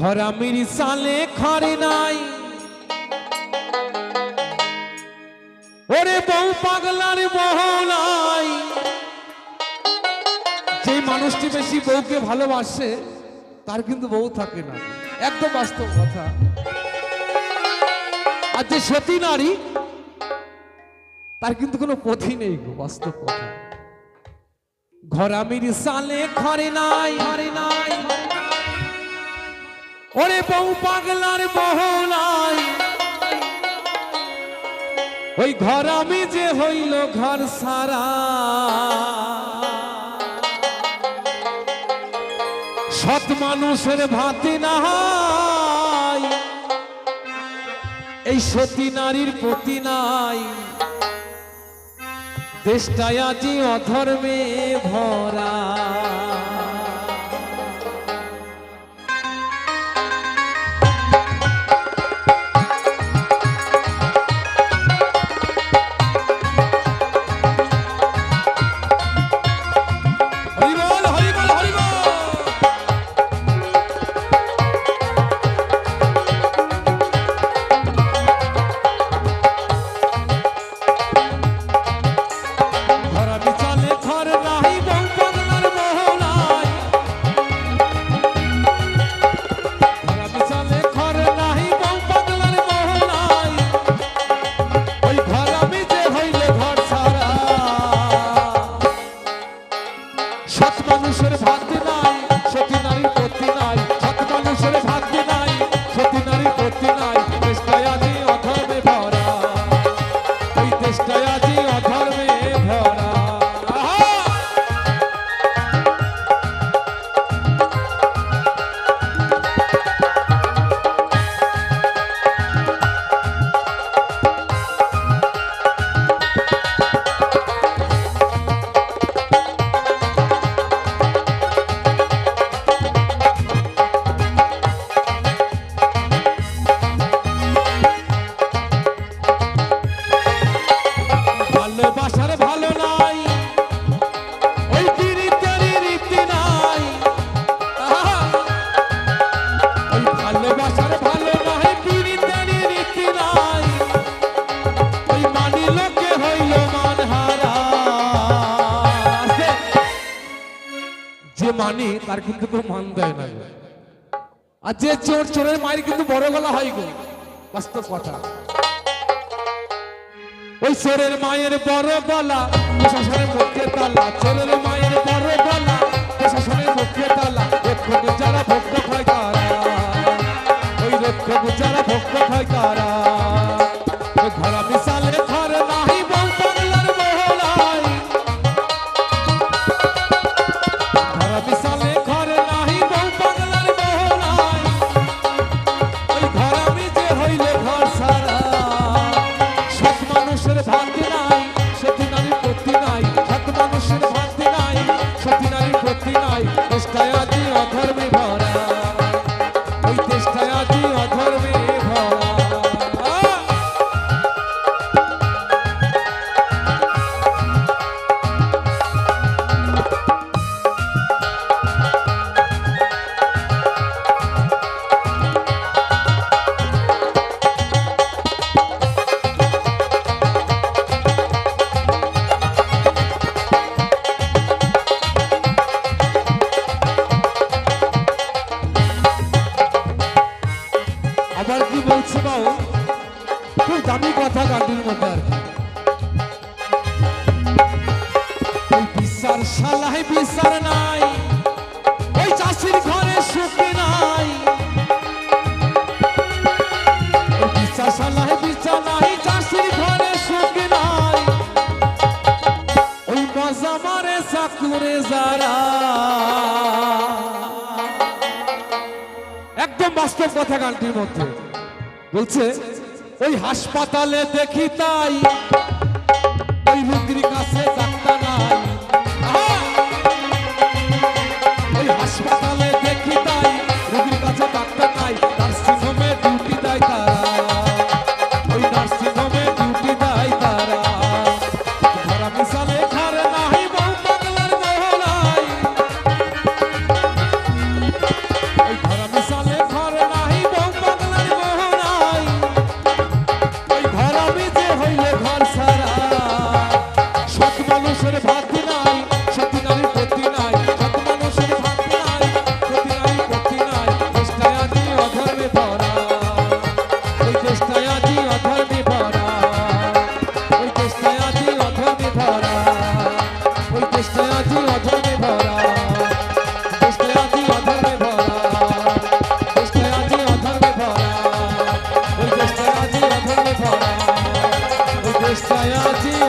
ঘরামির সালে খরে নাই। ওরে বউ পাগলার বহলাই যে মানুষটি বেশি বউকে ভালোবাসে, তার কিন্তু বউ থাকে না। একদম বাস্তব কথা। আর যে সতী নারী, তার কিন্তু কোনো পথই নেই গো, বাস্তব কথা। ঘরামির সালে ঘরে নাই ঘরে নাই। ওরে বউ পাগলার মহলাই ওই ঘর আমি যে হইল ঘর সারা। সৎ মানুষের ভাতি না এই সতী নারীর প্রতি নাই। দেশটায় আজি অধর্মে ভরা। যে মানি তার কিন্তু কেউ মান দেয় না। আর যে চোর, চোরের মায়ের কিন্তু বড় গলা হয় গো। বাস্তব কথা। ওই চোরের মায়ের বড় গলা, প্রশাসনের মুখে তালা। চোরের মায়ের বড় গলা, প্রশাসনের মুখে তালা। রক্ষক যারা ভক্ত হয় তারা। ওই রক্ষক যারা ভক্ত হয় তারা। ঘর শালায় বিচার নাই। ওই চাষির ঘরে সুখ নাই। বিচার শালায় বিচার নাই, চাষির ঘরে সুখ নাই। ওই মজা মারে চাকুরে যারা। একদম বাস্তব কথা গানটির মধ্যে। বলছে, ওই হাসপাতালে দেখি তাই। ওই রুগীর কাছে দেশটা আজি অধমে ভরা। ওই দেশটা আজি অধমে ভরা। দেশটা আজি অধমে ভরা। দেশটা আজি অধমে ভরা। ওই দেশটা আজি অধমে ভরা। ওই দেশটা আজি